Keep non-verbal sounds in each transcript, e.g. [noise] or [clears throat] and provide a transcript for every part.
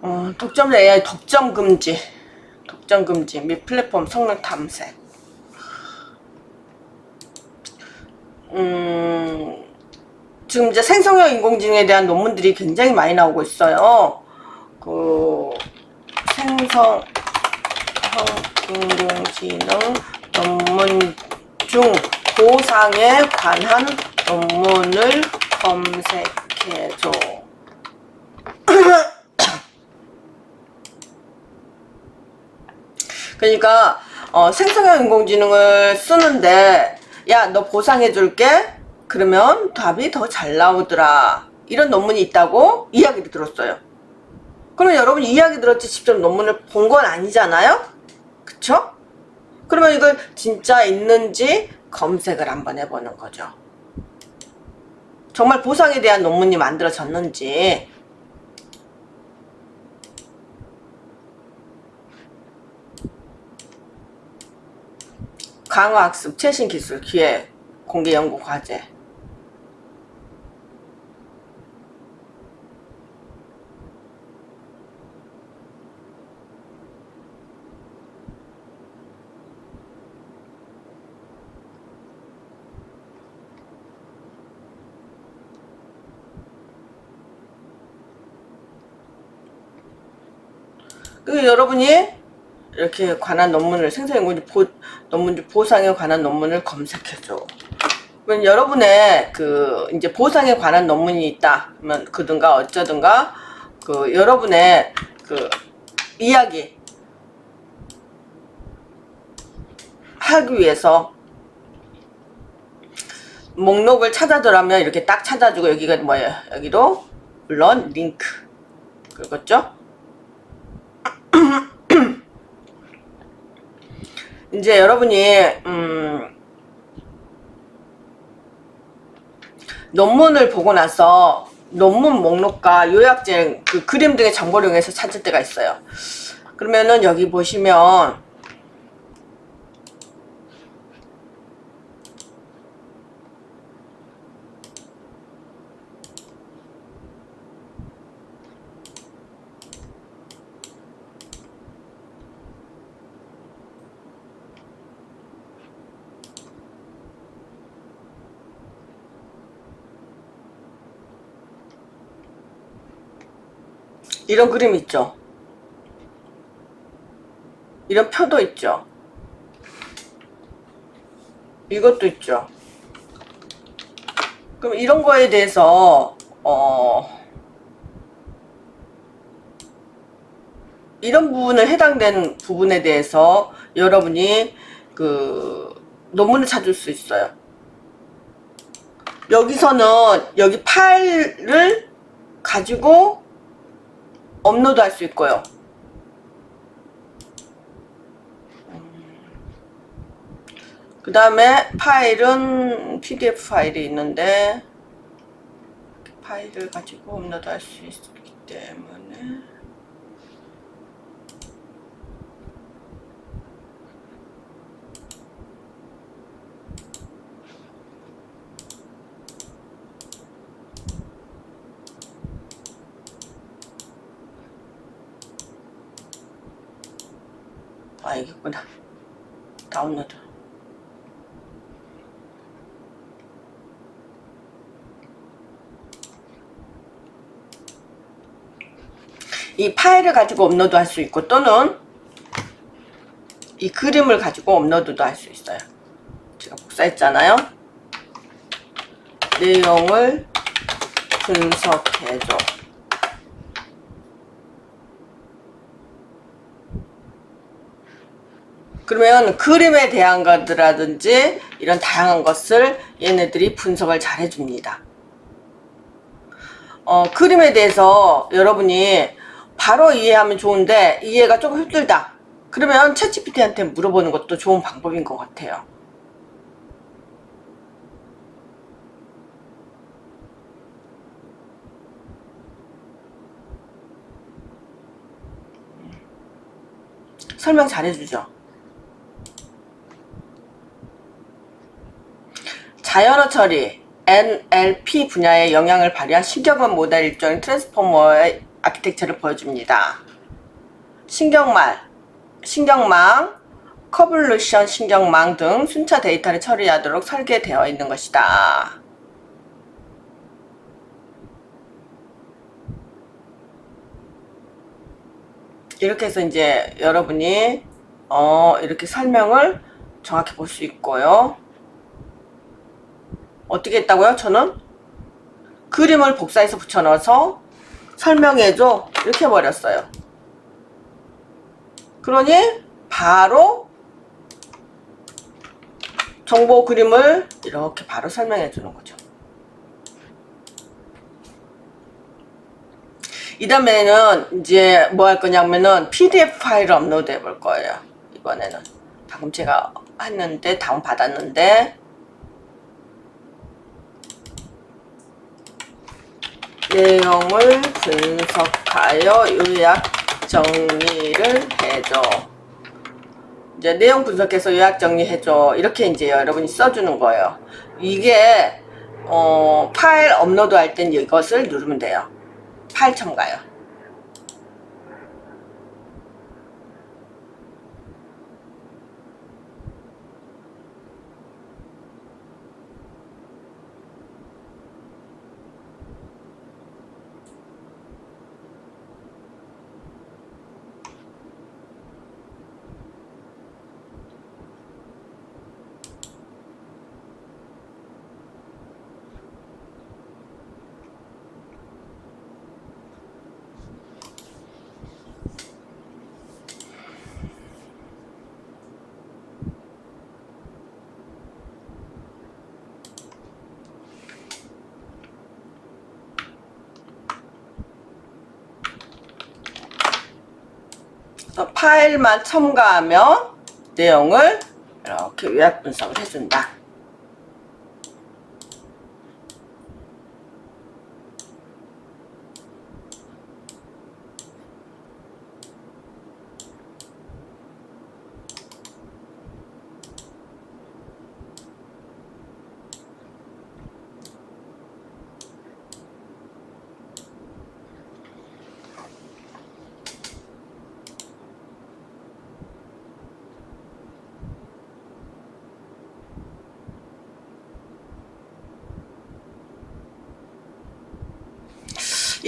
어, 독점 AI 독점 금지. 독점 금지 및 플랫폼 성능 탐색. 음, 지금 이제 생성형 인공지능에 대한 논문들이 굉장히 많이 나오고 있어요. 그 생성형 인공지능 논문 중 보상에 관한 논문을 검색해줘. 그러니까 어, 생성형 인공지능을 쓰는데 야 너 보상해 줄게? 그러면 답이 더 잘 나오더라. 이런 논문이 있다고 이야기를 들었어요. 그러면 여러분 이야기 들었지 직접 논문을 본 건 아니잖아요? 그쵸? 그러면 이걸 진짜 있는지 검색을 한번 해보는 거죠. 정말 보상에 대한 논문이 만들어졌는지 강화학습 최신 기술 기획 공개 연구 과제. 그 여러분이 이렇게 관한 논문을 생성연구지 보, 논문지 보상에 관한 논문을 검색해줘. 그러면 여러분의 그 이제 보상에 관한 논문이 있다. 그러면 그든가 어쩌든가 그 여러분의 그 이야기 하기 위해서 목록을 찾아더라면 이렇게 딱 찾아주고 여기가 뭐예요? 여기도 물론 링크 그렇죠? [clears throat] 이제 여러분이 음, 논문을 보고 나서 논문 목록과 요약제 그 그림 등의 정보를 이용해서 찾을 때가 있어요. 그러면은 여기 보시면 이런 그림 있죠. 이런 표도 있죠. 이것도 있죠. 그럼 이런 거에 대해서 어 이런 부분을 해당되는 부분에 대해서 여러분이 그 논문을 찾을 수 있어요. 여기서는 여기 파일을 가지고 업로드 할 수 있고요. 그 다음에 파일은 PDF 파일이 있는데 파일을 가지고 업로드 할 수 있기 때문에 아 이겠구나 다운로드. 이 파일을 가지고 업로드 할 수 있고 또는 이 그림을 가지고 업로드도 할 수 있어요. 제가 복사했잖아요. 내용을 분석해줘 그러면 그림에 대한 것들라든지 이런 다양한 것을 얘네들이 분석을 잘 해줍니다. 어, 그림에 대해서 여러분이 바로 이해하면 좋은데 이해가 조금 힘들다. 그러면 챗GPT한테 물어보는 것도 좋은 방법인 것 같아요. 설명 잘해주죠. 자연어 처리, NLP 분야에 영향을 발휘한 신경원 모델 일종의 트랜스포머의 아키텍처를 보여줍니다. 신경말, 신경망, 커블루션 신경망 등 순차 데이터를 처리하도록 설계되어 있는 것이다. 이렇게 해서 이제 여러분이 어 이렇게 설명을 정확히 볼 수 있고요. 어떻게 했다고요? 저는 그림을 복사해서 붙여넣어서 설명해줘 이렇게 해버렸어요. 그러니 바로 정보 그림을 이렇게 바로 설명해 주는 거죠. 이 다음에는 이제 뭐 할 거냐면은 PDF 파일을 업로드 해볼 거예요. 이번에는. 방금 제가 했는데, 다운 받았는데, 내용을 분석하여 요약 정리를 해줘. 이제 내용 분석해서 요약 정리해줘. 이렇게 이제 여러분이 써주는 거예요. 이게, 어, 파일 업로드 할 땐 이것을 누르면 돼요. 파일 첨가요. 그래서 파일만 첨가하면 내용을 이렇게 요약 분석을 해준다.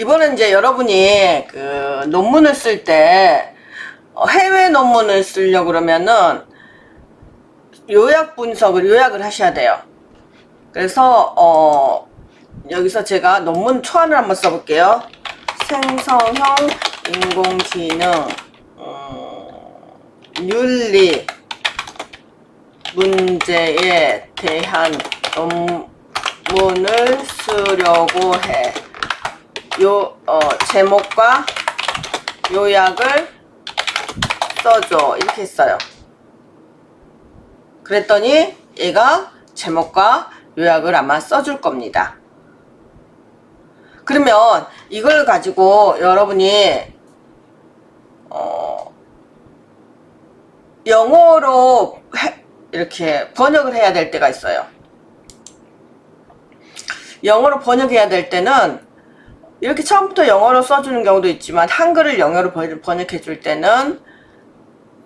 이번엔 이제 여러분이 그 논문을 쓸 때 해외 논문을 쓰려고 그러면은 요약 분석을 요약을 하셔야 돼요. 그래서 어 여기서 제가 논문 초안을 한번 써볼게요. 생성형 인공지능 음, 윤리 문제에 대한 논문을 쓰려고 해. 요, 어, 제목과 요약을 써줘. 이렇게 했어요. 그랬더니 얘가 제목과 요약을 아마 써줄 겁니다. 그러면 이걸 가지고 여러분이 어, 영어로 해, 이렇게 번역을 해야 될 때가 있어요. 영어로 번역해야 될 때는 이렇게 처음부터 영어로 써주는 경우도 있지만 한글을 영어로 번역해 줄 때는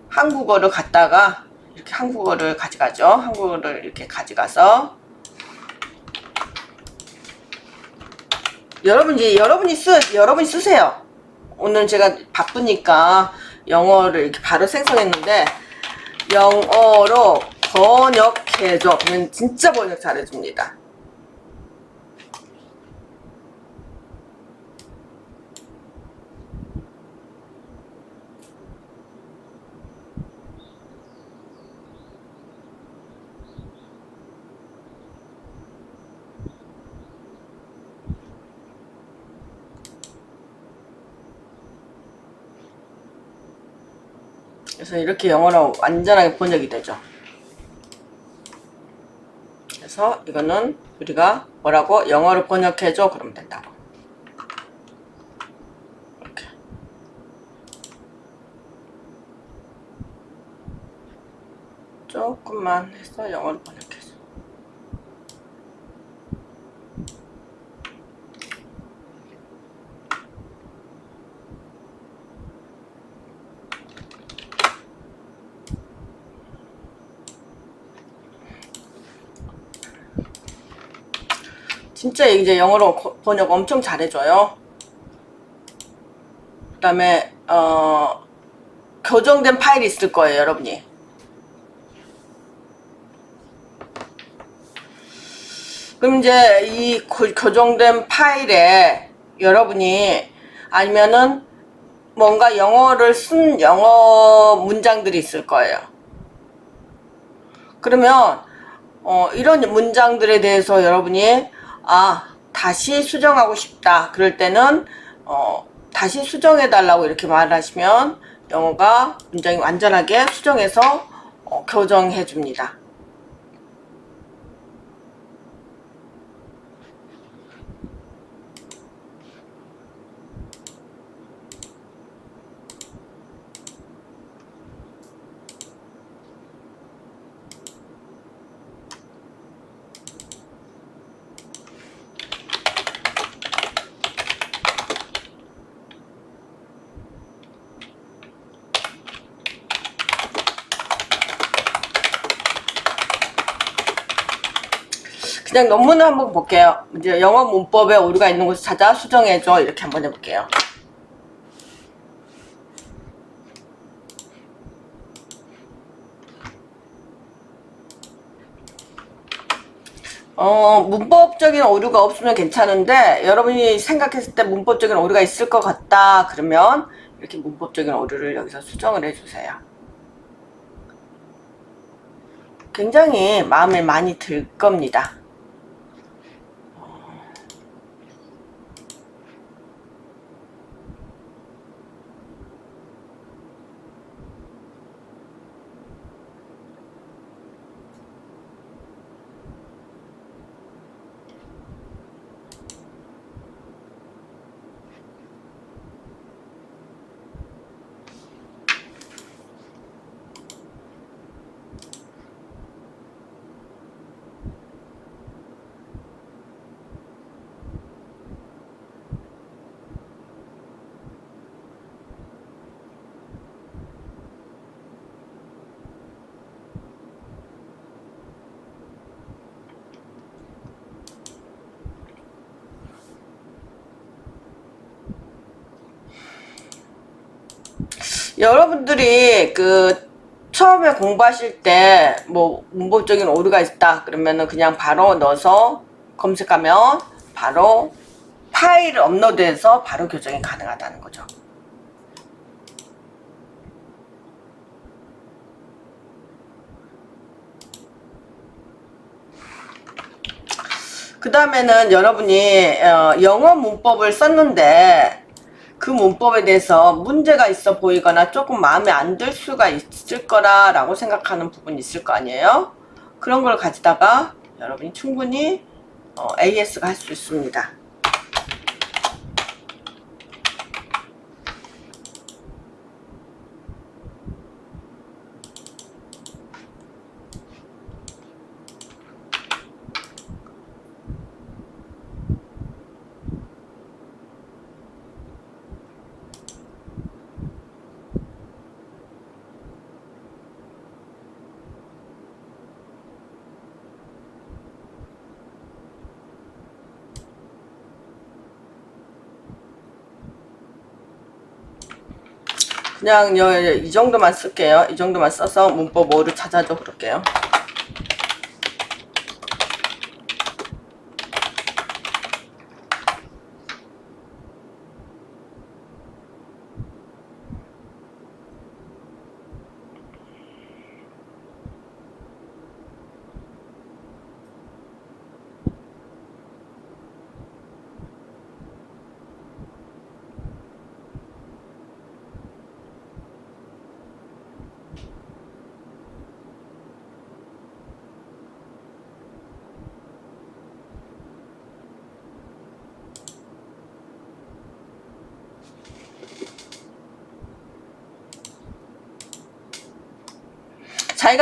한국어를 갖다가 이렇게 한국어를 가져가죠. 한국어를 이렇게 가져가서 여러분이 여러분이 쓰 여러분이 쓰세요. 오늘 제가 바쁘니까 영어를 이렇게 바로 생성했는데 영어로 번역해줘. 진짜 번역 잘해줍니다. 그래서 이렇게 영어로 완전하게 번역이 되죠. 그래서 이거는 우리가 뭐라고 영어로 번역해줘 그러면 된다고. 조금만 해서 영어로 번역해줘. 진짜 이제 영어로 거- 번역 엄청 잘해줘요. 그 다음에, 어, 교정된 파일이 있을 거예요, 여러분이. 그럼 이제 이 고- 교정된 파일에 여러분이 아니면은 뭔가 영어를 쓴 영어 문장들이 있을 거예요. 그러면 어, 이런 문장들에 대해서 여러분이 아 다시 수정하고 싶다 그럴 때는 어, 다시 수정해 달라고 이렇게 말하시면 영어가 문장이 완전하게 수정해서 어, 교정해 줍니다. 그냥 논문을 한번 볼게요. 이제 영어 문법에 오류가 있는 곳을 찾아 수정해줘. 이렇게 한번 해볼게요. 어, 문법적인 오류가 없으면 괜찮은데, 여러분이 생각했을 때 문법적인 오류가 있을 것 같다. 그러면, 이렇게 문법적인 오류를 여기서 수정을 해주세요. 굉장히 마음에 많이 들 겁니다. 여러분들이 그 처음에 공부하실 때 뭐 문법적인 오류가 있다 그러면은 그냥 바로 넣어서 검색하면 바로 파일을 업로드해서 바로 교정이 가능하다는 거죠. 그 다음에는 여러분이 어, 영어 문법을 썼는데 그 문법에 대해서 문제가 있어 보이거나 조금 마음에 안 들 수가 있을 거라라고 생각하는 부분이 있을 거 아니에요? 그런 걸 가지다가 여러분이 충분히 어, AS가 할 수 있습니다. 그냥 여, 이 정도만 쓸게요. 이 정도만 써서 문법 오류 찾아줘 그럴게요.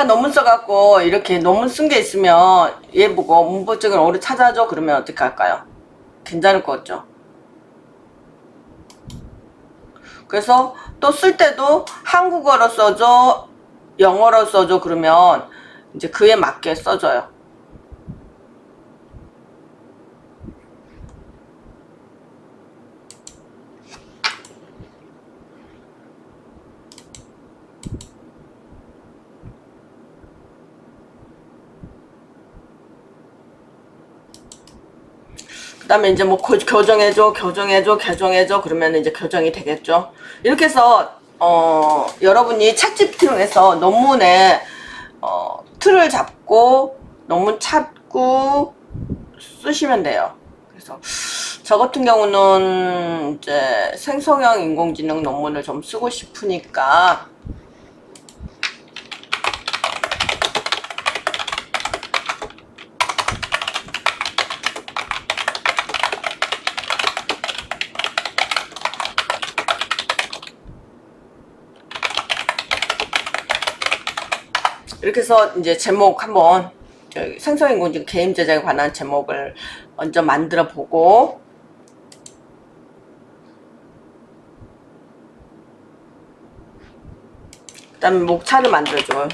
자기가 논문 써갖고 이렇게 논문 쓴 게 있으면 얘 보고 문법적인 오류 찾아줘 그러면 어떻게 할까요? 괜찮을 것 같죠? 그래서 또 쓸 때도 한국어로 써줘 영어로 써줘 그러면 이제 그에 맞게 써줘요 그다음에 이제 뭐 고- 교정해줘, 교정해줘, 교정해줘 그러면 이제 교정이 되겠죠. 이렇게 해서 어 여러분이 챗GPT에서 논문에 어 틀을 잡고 논문 찾고 쓰시면 돼요. 그래서 저 같은 경우는 이제 생성형 인공지능 논문을 좀 쓰고 싶으니까 이렇게 해서 이제 제목 한번 저기 생성인공지능 게임 제작에 관한 제목을 먼저 만들어 보고 그 다음에 목차를 만들어줘요.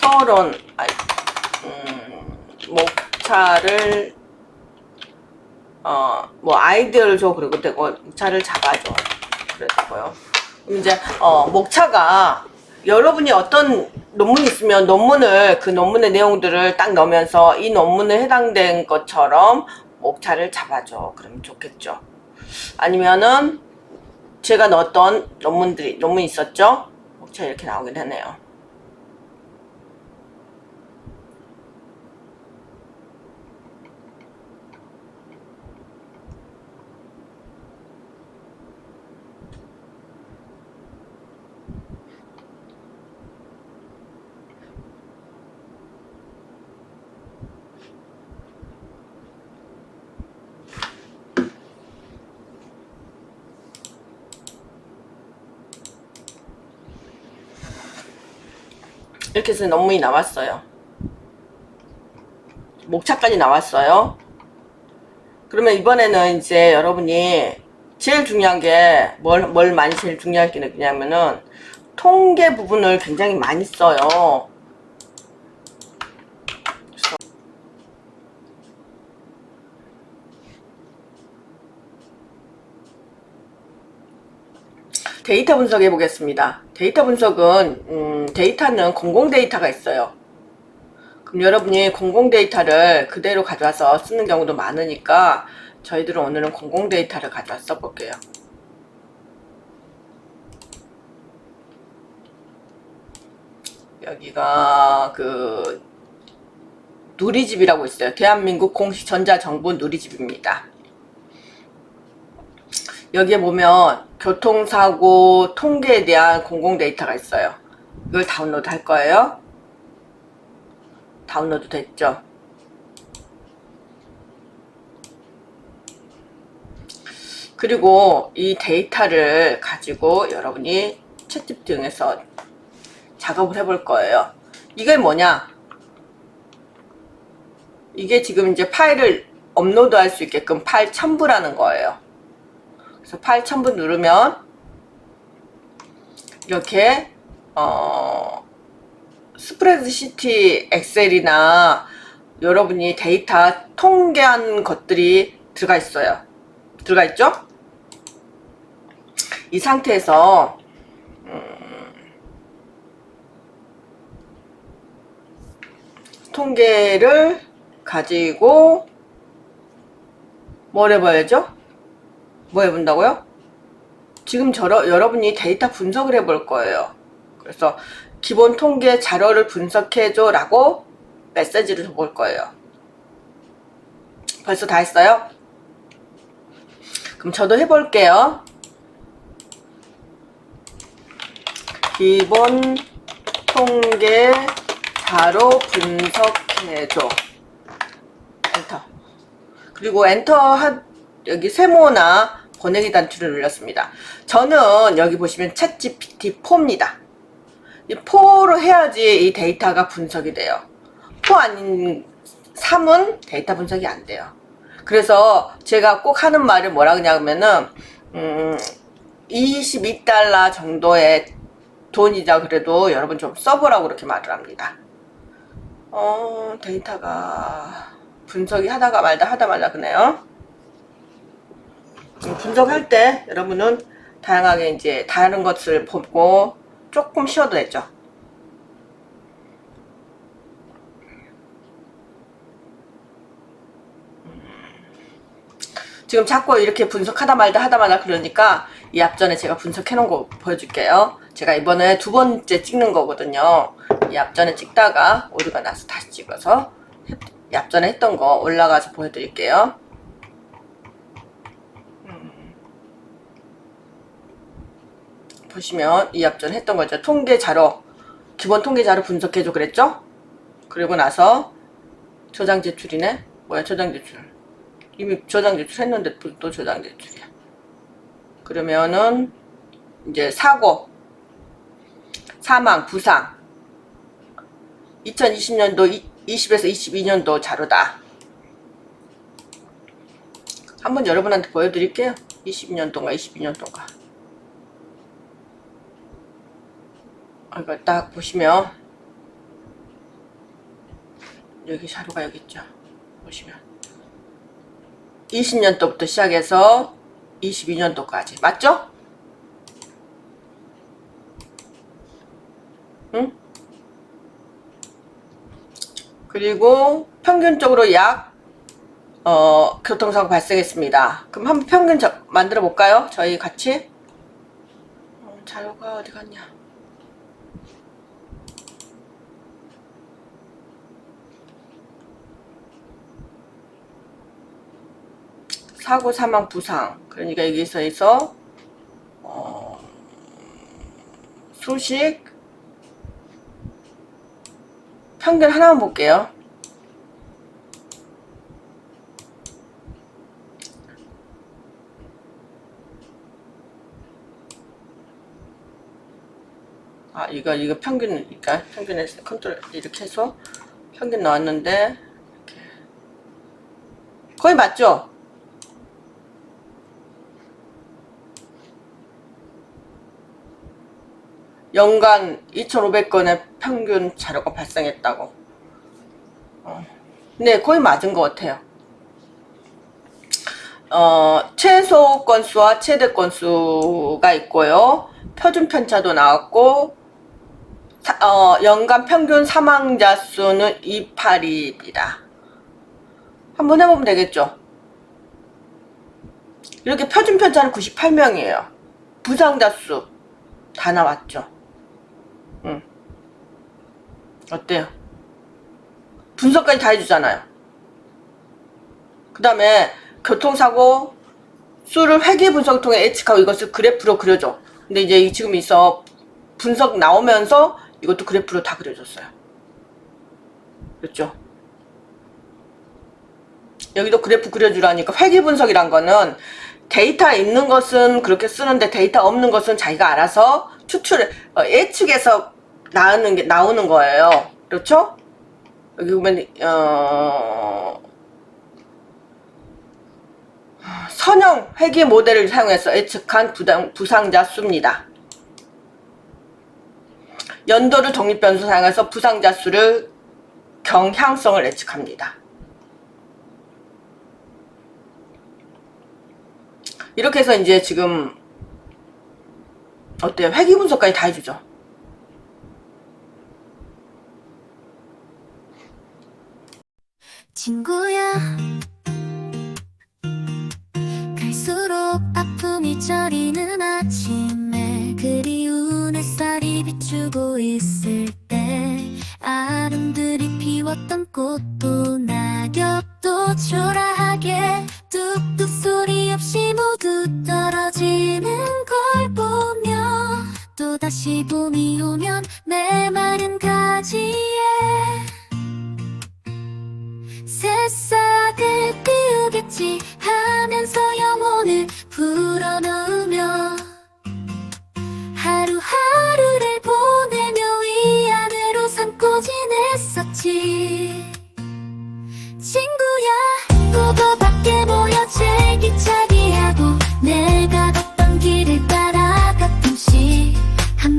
서론 아이, 음, 목차를 어 뭐 아이디어를 줘 그리고 되고 목차를 잡아줘. 그럼 이제 어 목차가 여러분이 어떤 논문이 있으면 논문을 그 논문의 내용들을 딱 넣으면서 이 논문에 해당된 것처럼 목차를 잡아줘 그러면 좋겠죠. 아니면은 제가 넣었던 논문들이 논문 있었죠? 목차 이렇게 나오게 되네요. 이렇게 해서 논문이 나왔어요. 목차까지 나왔어요. 그러면 이번에는 이제 여러분이 제일 중요한 게 뭘, 뭘 많이 제일 중요하게 느끼냐면은 통계 부분을 굉장히 많이 써요. 데이터 분석해 보겠습니다. 데이터 분석은 음, 데이터는 공공 데이터가 있어요. 그럼 여러분이 공공 데이터를 그대로 가져와서 쓰는 경우도 많으니까 저희들은 오늘은 공공 데이터를 가져와 써볼게요. 여기가 그 누리집이라고 있어요. 대한민국 공식 전자정부 누리집입니다. 여기에 보면 교통사고 통계에 대한 공공 데이터가 있어요. 이걸 다운로드 할 거예요. 다운로드 됐죠? 그리고 이 데이터를 가지고 여러분이 채집 등에서 작업을 해볼 거예요. 이게 뭐냐? 이게 지금 이제 파일을 업로드 할 수 있게끔 파일 첨부라는 거예요. 그래서 파일 첨부 누르면 이렇게 어 스프레드시트 엑셀이나 여러분이 데이터 통계한 것들이 들어가 있어요. 들어가 있죠? 이 상태에서 음, 통계를 가지고 뭘 해봐야죠? 뭐 해본다고요? 지금 저러, 여러분이 데이터 분석을 해볼 거예요. 그래서 기본 통계 자료를 분석해줘 라고 메시지를 줘볼 거예요. 벌써 다 했어요? 그럼 저도 해볼게요. 기본 통계 자료 분석해줘. 엔터. 그리고 엔터 한, 여기 세모나 보내기 단추를 눌렀습니다. 저는 여기 보시면 챗 GPT 4입니다. 이 4로 해야지 이 데이터가 분석이 돼요. 4 아닌 3은 데이터 분석이 안 돼요. 그래서 제가 꼭 하는 말이 뭐라 그러냐면은 음, 22달러 정도의 돈이자 그래도 여러분 좀 써보라고 그렇게 말을 합니다. 어, 데이터가 분석이 하다가 말다 하다 말다 그네요. 음, 분석할 때 여러분은 다양하게 이제 다른 것을 보고 조금 쉬어도 되죠. 지금 자꾸 이렇게 분석하다 말다 하다 말다 그러니까 이 앞전에 제가 분석해 놓은 거 보여줄게요. 제가 이번에 두 번째 찍는 거거든요. 이 앞전에 찍다가 오류가 나서 다시 찍어서 이 앞전에 했던 거 올라가서 보여드릴게요. 보시면 이 앞전 했던 거죠. 통계 자료, 기본 통계 자료 분석해줘 그랬죠? 그리고 나서 저장 제출이네? 뭐야 저장 제출. 이미 저장 제출했는데 또- 또 저장 제출이야. 그러면은 이제 사고, 사망, 부상 2020년도 20에서 22년도 자료다. 한번 여러분한테 보여드릴게요. 22년도인가 22년도인가. 아, 이거 딱 보시면 여기 자료가 여기 있죠. 보시면 20년도부터 시작해서 22년도까지 맞죠? 응? 그리고 평균적으로 약 어, 교통사고 발생했습니다. 그럼 한번 평균 저- 만들어 볼까요? 저희 같이 어, 자료가 어디 갔냐? 사고 사망 부상 그러니까 여기서 해서 어, 소식 평균 하나만 볼게요. 아 이거 이거 평균이니까 평균에서 컨트롤 이렇게 해서 평균 나왔는데. 거의 맞죠? 연간 2,500건의 평균 자료가 발생했다고. 어. 네, 거의 맞은 것 같아요. 어, 최소 건수와 최대 건수가 있고요. 표준 편차도 나왔고, 사- 어, 연간 평균 사망자 수는 282입니다. 한번 해보면 되겠죠? 이렇게 표준 편차는 98명이에요. 부상자 수 다 나왔죠? 응. 어때요? 분석까지 다 해주잖아요. 그 다음에 교통사고 수를 회계 분석을 통해 예측하고 이것을 그래프로 그려줘. 근데 이제 이 지금 있어 분석 나오면서 이것도 그래프로 다 그려줬어요. 그렇죠? 여기도 그래프 그려주라니까 회계 분석이란 거는 데이터 있는 것은 그렇게 쓰는데 데이터 없는 것은 자기가 알아서 추출 어, 예측해서 나오는 게 나오는 거예요. 그렇죠? 여기 보면 어 선형 회계 모델을 사용해서 예측한 부당, 부상자 수입니다. 연도를 독립 변수 사용해서 부상자 수를 경향성을 예측합니다. 이렇게 해서 이제 지금 어때요? 회계 분석까지 다 해주죠. 친구야. 갈수록 아픔이 저리는 아침